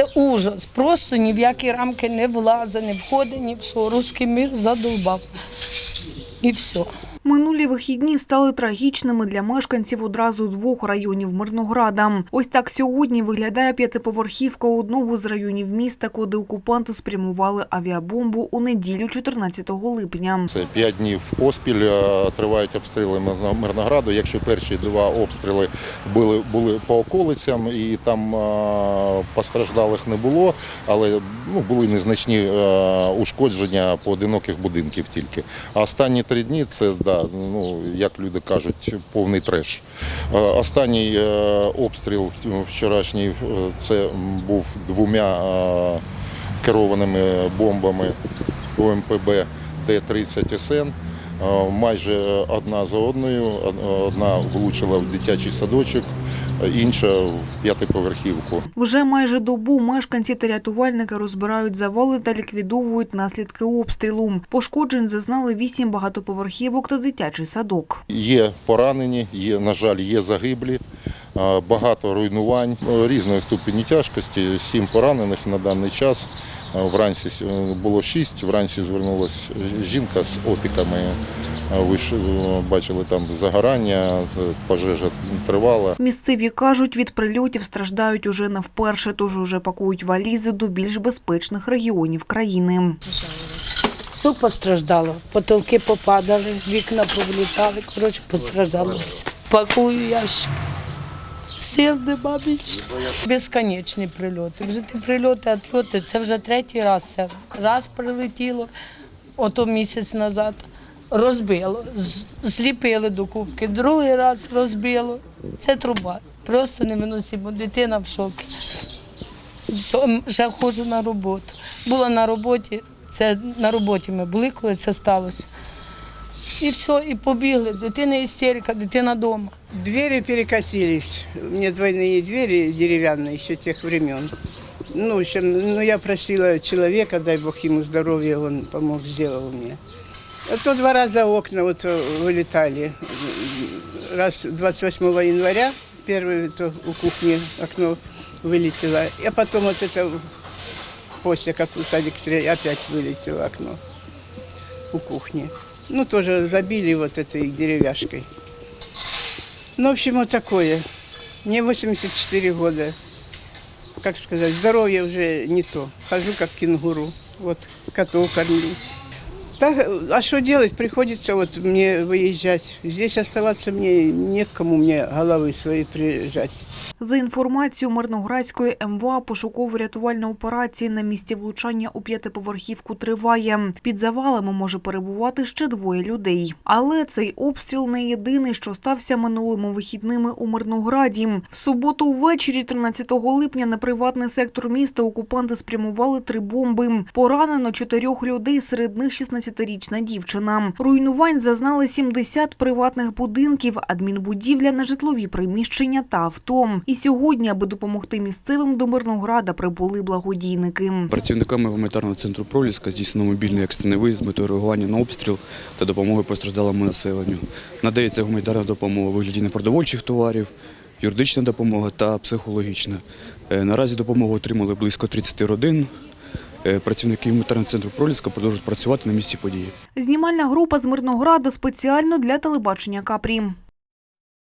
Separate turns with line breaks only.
Це ужас. Просто ні в які рамки не влазить, не входить, ні в що. Руський мир задовбав. І все.
Минулі вихідні стали трагічними для мешканців одразу двох районів Мирнограда. Ось так сьогодні виглядає п'ятиповерхівка одного з районів міста, куди окупанти спрямували авіабомбу у неділю 14 липня.
Це п'ять днів поспіль е, тривають обстріли Мирно- Мирнограду. Якщо перші два обстріли були, були по околицям і там е, постраждалих не було, але ну, були незначні е, ушкодження поодиноких будинків тільки. А останні три дні це, да, ну, як люди кажуть, повний треш. Е, Останній е, обстріл вчорашній е, це був двома керованими бомбами ОМПБ Д-30 СН. Е, Майже одна за одною. Одна влучила в дитячий садочок, інша в п'ятиповерхівку.
Вже майже добу мешканці та рятувальники розбирають завали та ліквідовують наслідки обстрілу. Пошкоджень зазнали вісім багатоповерхівок та дитячий садок.
Є поранені, є, на жаль, є загиблі, е, багато руйнувань е, різної ступені тяжкості. Сім поранених на даний час. Е, Вранці с- е, було шість, вранці звернулася жінка з опіками. Е, Ви ж бачили там загорання, пожежа тривала.
Місцеві кажуть, від прильотів страждають уже не вперше, тож уже пакують валізи до більш безпечних регіонів країни.
Все постраждало. Потолки попадали, вікна повлітали. Коротше, постраждало. Пакую ящик. Сил нема більше. Безконечні прильоти. Вже ті прильоти, отльоти, це вже третій раз. Це раз прилетіло, ото місяць назад. Розбило, зліпили до кубки, другий раз розбило. Це труба. Просто невиносимо. Дитина в шокі. Ще ходжу на роботу. Була на роботі, це на роботі ми були, коли це сталося. І все, і побігли. Дитина істерика, дитина вдома.
Двери перекосились. У меня двойные двери деревянные еще тех времен. Ну, в общем, ну, я просила человека, дай бог ему здоровья, он помог, сделал мне. А то два раза окна вот э, вылетали. Раз 28 января, первое это у кухни окно вылетело, а потом вот это после, как в садик стреляли, опять вылетело окно у кухни. Ну, тоже забили вот этой деревяшкой. Ну, в общем, вот такое. Мне 84 года. Как сказать, здоровье уже не то. Хожу как кенгуру. Вот котов кормлю. Так, а что делать? Приходится вот мне выезжать. Здесь оставаться мне некому мне головы свои приезжать.
За інформацією Мирноградської МВА, пошуково-рятувальна операція на місці влучання у п'ятиповерхівку триває. Під завалами може перебувати ще двоє людей. Але цей обстріл не єдиний, що стався минулими вихідними у Мирнограді. В суботу ввечері, 13 липня, на приватний сектор міста окупанти спрямували три бомби. Поранено чотирьох людей, серед них 16-річна дівчина. Руйнувань зазнали 70 приватних будинків, адмінбудівля, нежитлові приміщення та авто. І сьогодні, аби допомогти місцевим до Мирнограда, прибули благодійники.
Працівниками гуманітарного центру Проліска здійснено мобільний екстрений виїзд з метою реагування на обстріл та допомоги постраждалому населенню. Надається гуманітарна допомога у вигляді непродовольчих товарів, юридична допомога та психологічна. Е, Наразі допомогу отримали близько 30 родин. Е, Працівники гуманітарного центру Проліска продовжують працювати на місці події.
Знімальна група з Мирнограда спеціально для телебачення Капрі.